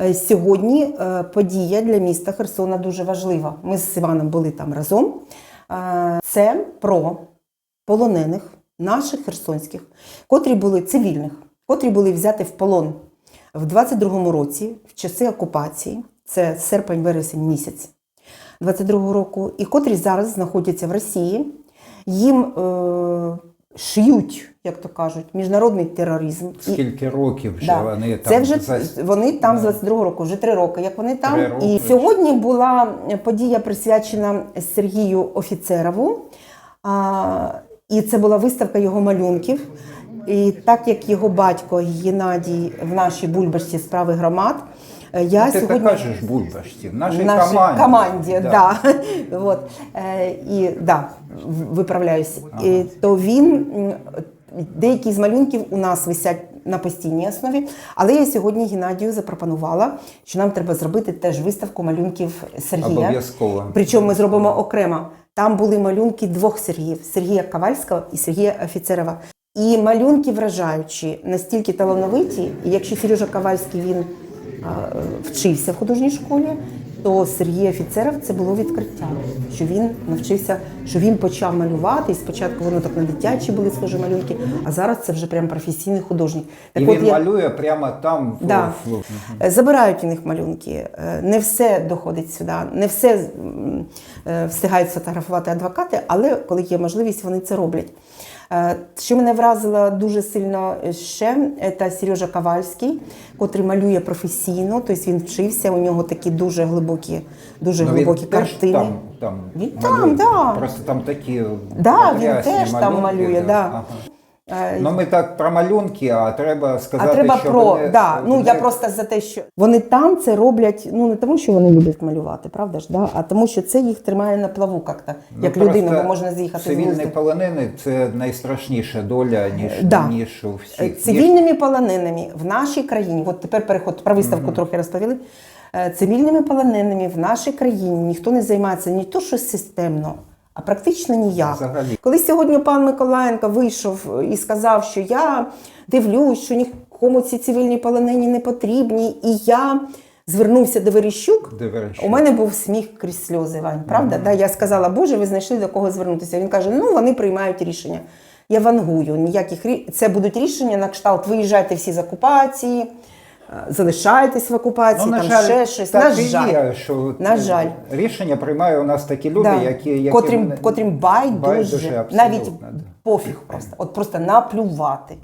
Е, Сьогодні е, подія для міста Херсона дуже важлива. Ми з Іваном були там разом. Е, Це про полонених наших херсонських, котрі були цивільних, котрі були взяті в полон в 22-му році, в часи окупації, це серпень-вересень місяць 22-го року, і котрі зараз знаходяться в Росії. Їм е, шиють, як то кажуть, міжнародний тероризм. І- Скільки років вже Да. вони там Це вже за- вони там з Да. 22 року, вже три роки. Як вони там, роки. і сьогодні була подія присвячена Сергію Офіцерову. А, і це була виставка його малюнків. І так як його батько Геннадій в нашій бульбашці справи громад, я Ну, Ти сьогодні так кажеш бульбашці, в нашій, нашій команді. команді, Да. да. вот. Е, і да, виправляюсь. І, то він деякі з малюнків у нас висять на постійній основі. Але я сьогодні Геннадію запропонувала, що нам треба зробити теж виставку малюнків Сергія. Обов'язково. Причому ми зробимо окремо. Там були малюнки двох Сергіїв: Сергія Ковальського і Сергія Офіцерова. І малюнки вражаючі, настільки талановиті. І якщо Сережа Ковальський він вчився в художній школі, то Сергій Офіцеров це було відкриття, що він навчився, що він почав малювати. І спочатку воно так на дитячі були схожі малюнки, а зараз це вже прям професійний художник. І от він я- малює прямо там Да. в- Е, Забирають у них малюнки. Е, Не все доходить сюди, не все е, встигають сфотографувати адвокати, але коли є можливість, вони це роблять. Е, Що мене вразило дуже сильно ще, це Сережа Ковальський, котрий малює професійно, тобто він вчився, у нього такі дуже глибокі, дуже Ну, глибокі він теж картини. Там, там Він малює. там, да. Просто там такі Да, він теж теж там малює. малює, да. Ага. Е, Ну ми так про малюнки, а треба сказати, А треба що про вони, да. Ну я просто за те, що вони там це роблять. Ну не тому, що вони люблять малювати, правда ж, да? а тому, що це їх тримає на плаву, як-то, Ну, як людину, бо можна з'їхати глузду. полонений це найстрашніша доля, ніж, Да. ніж у Е, всіх. Ніж- Цивільними полоненими в нашій країні, от тепер переход про виставку трохи розповіли. Е, Цивільними полоненими в нашій країні ніхто не займається ні то, що системно, а практично ніяк. Взагалі. Коли сьогодні пан Миколаєнко вийшов і сказав, що я дивлюсь, що нікому ці цивільні полонені не потрібні, і я звернувся до Верещук, Верещук. у мене був сміх крізь сльози, Вань, правда? Да, я сказала, Боже, ви знайшли до кого звернутися. Він каже: ну вони приймають рішення. Я вангую, ніяких це будуть рішення на кшталт. Виїжджайте всі з окупації, залишайтесь в окупації, Ну, на там жаль, ще щось. так на жаль. є, що На жаль. рішення приймають у нас такі люди, Да. які, які котрим, котрим байдуже, байдуже, навіть да. пофіг просто. От просто наплювати.